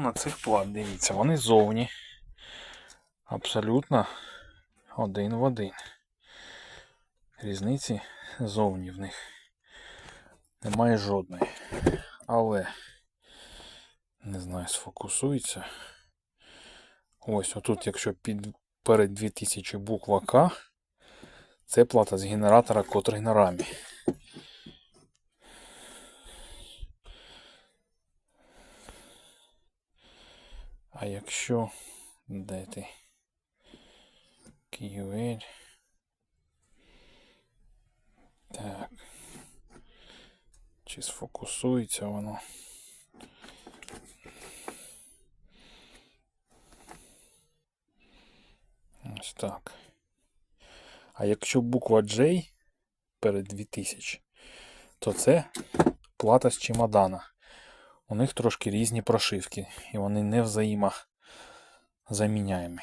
На цих плат, дивіться, вони зовні. Абсолютно один в один. Різниці зовні в них немає жодної. Але не знаю, сфокусується. Ось отут, якщо під перед 2000 буква К, це плата з генератора, котрий на рамі. А якщо де ти? QL. Так. Чи сфокусується воно? Ось так. А якщо буква J перед 2000, то це плата з чемодана. У них трошки різні прошивки, і вони не взаємозаміняємі.